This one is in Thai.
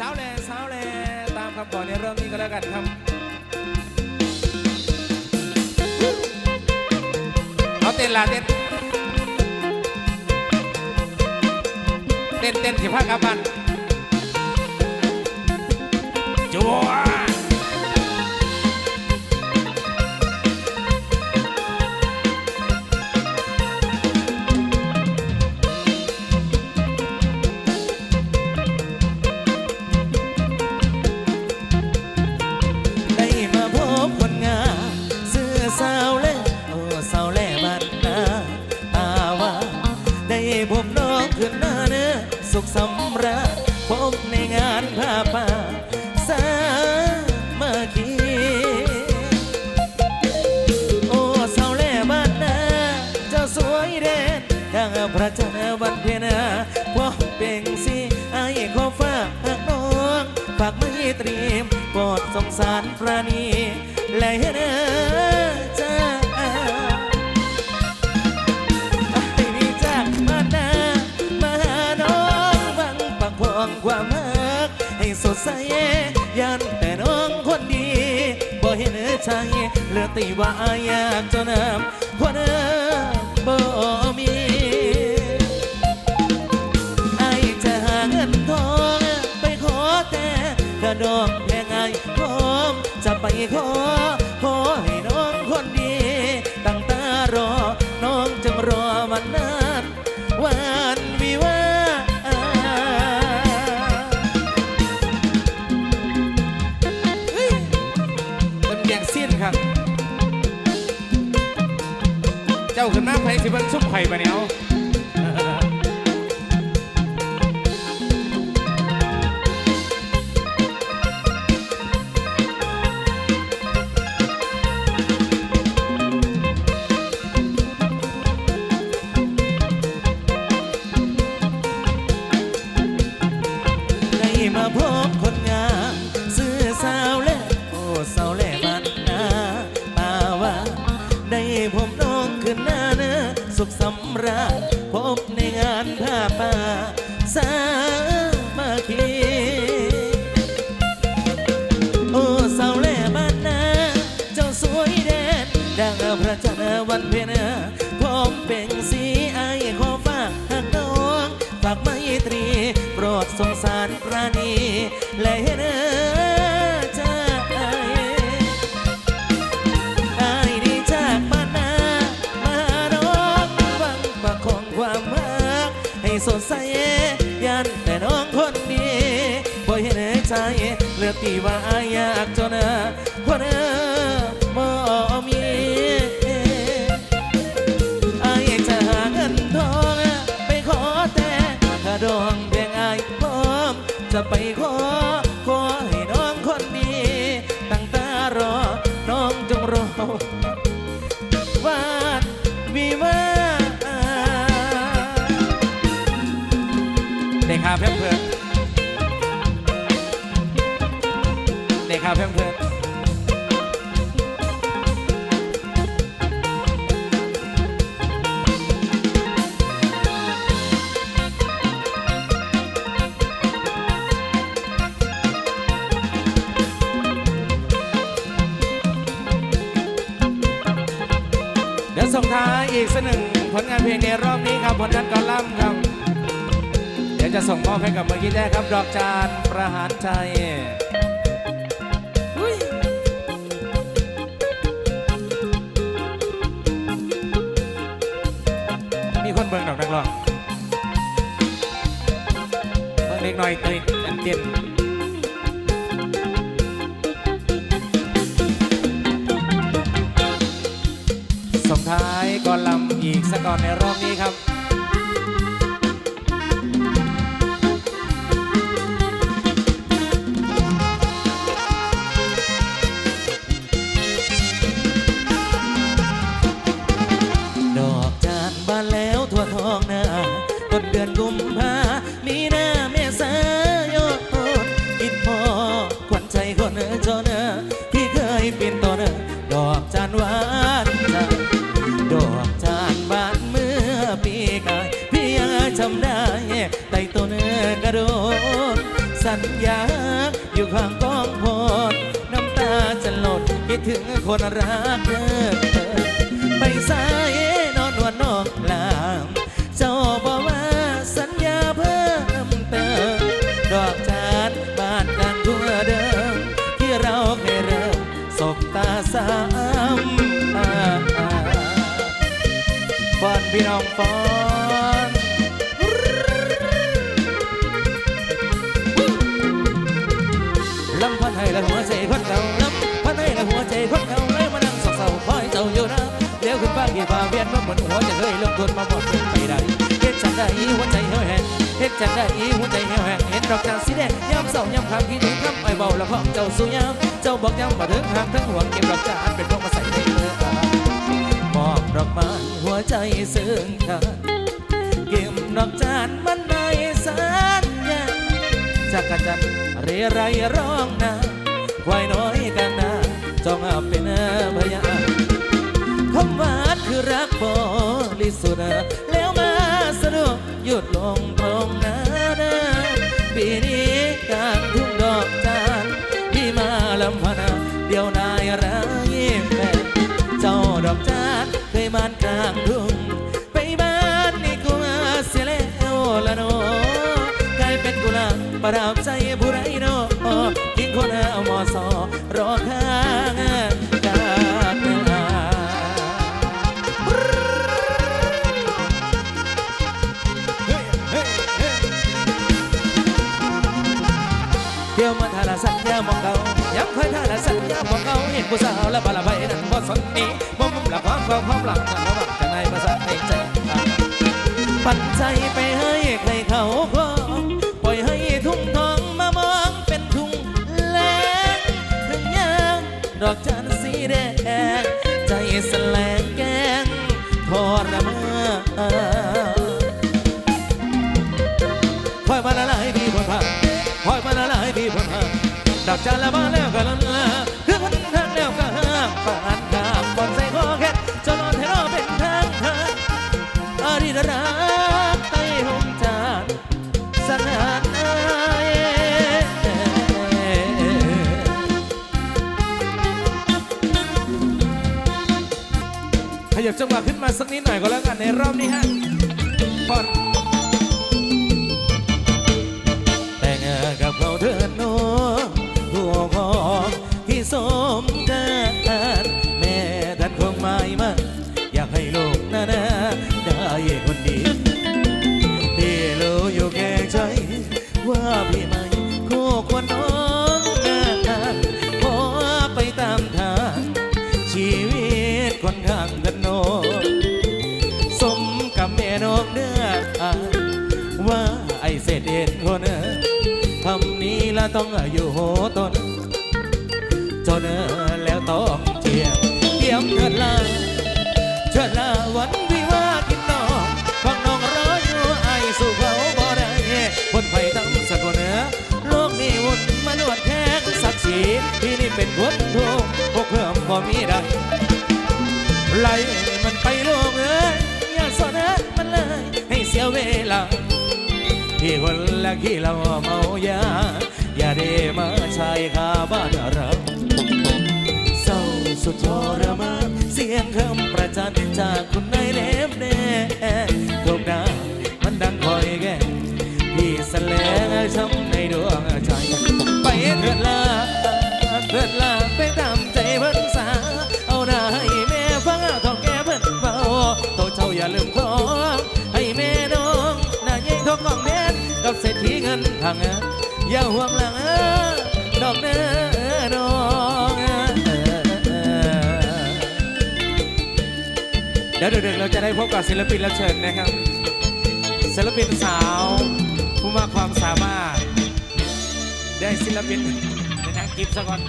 สาวแลสาวแลตามคำขอในเรื่องนี้ก็แล้วกันครับเอาเต้นละเต้นเต้นเต้นสิพากลับมันจัว วยเด่นดังพระเจันทร์วันเพ็ญพวกเป็นสีไอ้ขอฝากน้องฝากไม่ตรีมโปรดสงสารปราณีและเนอจ้าจากมานามาน้องฟังปักพวงความรักให้สดใสยันแต่น้องคนดีบ่เห็นใจเลือตีว่าอยากจะนำคนเอ กระดองแพงไอพร้อมจะไปขอ ขอให้น้องคนดี ตั้งตารอ น้องจึงรอมันนานวันวิวาเฮ้ยเต็มเบียงสิ้นครับ เจ้าขึ้นมาไผสิเบิ่งซุ่มไข่ปะเนี่ย พบในงานผ้าป่าสามัคคีโอ้สาวแล่บ้านนาเจ้าสวยแดนดังพระจันทร์วันเพ็ญผมเป็นสีไอขอฝากหักน้องฝากไมตรีโปรดสงสารปราณีและเห็น สดใสยันแต่น้องคนดีบ่เห็นใจเหลือตีว่าอยากจนคนเออบ่มีไอ้จะหาเงินทองไปขอแต่ถ้าดองเพียงไอ้พร้อมจะไปขอขอให้น้องคนดีตั้งตารอน้องจงรอาเพื่อนเพื่อนเด็กขาเพื่อนเพื่อนเดี๋ยวส่งท้ายอีกสักหนึ่งผลงานเพลงในรอบนี้ครับผลงานกอลัมครับ ยวจะส่งมอบให้กับเมื่อกี้ได้ครับ ดอกจานประหารใจอุ๊ยมีคนเบิ่งดอกนักร้องเบิ่งเล็กน้อยเต้นอันเต้นส่งท้ายกอลัมน์อีกสักก่อนในรอบนี้ครับานจันดอกจานบานเมื่อปีกายพี่ยังจำได้ไต่ต้นกระโดดสัญญาอยู่ข้างกองพดน้ำตาจะหลดคิดถึงคนรักเธอ มาหมุนหัวจะเคยลงทุนมาหมดเป็นไปได้เฮ็ดจังได้หัวใจเหี่ยวแห้งเฮ็ดจังได้หัวใจเหี่ยวแห้งเห็นดอกจานสีแดงยามเศร้ายามคำคิดถึงคำไอ้เบาล้วของเจ้าสู้ยามเจ้าบอกยามมาถึงหางทั้งห่วงเก็บดอกจานเป็นพวกมาใส่ในมือมอบดอกไม้หัวใจซึ้งกันเก็บดอกจานมันในสัญญาจักรจันทร์เรไรร้องนาควายน้อยกันนาจองอาเป็น ริสุทธิ์แล้วมาสนุกหยุดลงตรงนานาปีนี้กลางทุ่งดอกจานพี่มาลำพนาเดียวนายร้ายแม่เจ้าดอกจานเคยมานกลางทุ่งไปบ้านนี่กูมาเสียแล้วละโนกลายเป็นกุหลาบประดับ เดี๋ยวมาทาละสัญญามองเขาย้ำคอยทาละสัญญามองเขาเห็นผู้สาวและบาลาใบนั้นบ่สนนี้บ่มุมละความความความหลังมันบ่หวังจะในภาษาในใจปันใจไปห้ใจันทร์ละมาแล้วก็ละลาคือคนทางแล้วก็ห้ามปานข้ามบอนใส่คอแค่จนนอนให้รอเป็นทางทางอาริรักใต้ห่มจานสนานอายขยับจังหวะขึ้นมาสักนิดหน่อยก็แล้วกันในรอบนี้ฮะปอนแต่งงานกับเขาเถิดโน้หัวขอ ที่สมกันแม่ท่านคงไม่มาอยากให้ลูกนานาได้คนดีพี่รู้อยู่แก่ใจ ว่าพี่ไม่คู่ควรน้องนาขอไปตามทางชีวิตคนข้างกันโนสมกับแม่นกเนื้ออาว่าไอเศษเอ็นคนเออคำนี้ละต้องอยู่โหตน มานวดแข้งศักดิ์ศรีที่นี่เป็นคนทุกพวกเพิ่มบ่มีได้ไล่มันไปโลกเอ้ยอย่าสอนนะมันเลย ให้เสียเวลาที่คนละขี้เราเมายาอย่าได้มาชายคาบ้านเราเศร้าสุดทรมานเสียงคำประจันจากคุณนายเล็บแน่ทุกดามันดังคอยแก่พี่แสลงช้ำ เถิดลาเถิดลาไปตามใจเพิ่นสา เอาหน้าให้แม่ฟังเท่าแก่เพิ่นเบาโตเจ้าอย่าลืมของ ให้แม่น้องหน้าใหญ่ทองกองเด็ดกับเศรษฐีเงินทางอย่าห่วงหลังเออดอกเด้อน้องเดี๋ยวดึกๆเราจะได้พบกับศิลปินรับเชิญนะครับศิลปินสาว ผู้มากความสามารถ ได้ศิลปินในนางกิฟต์ซะก่อน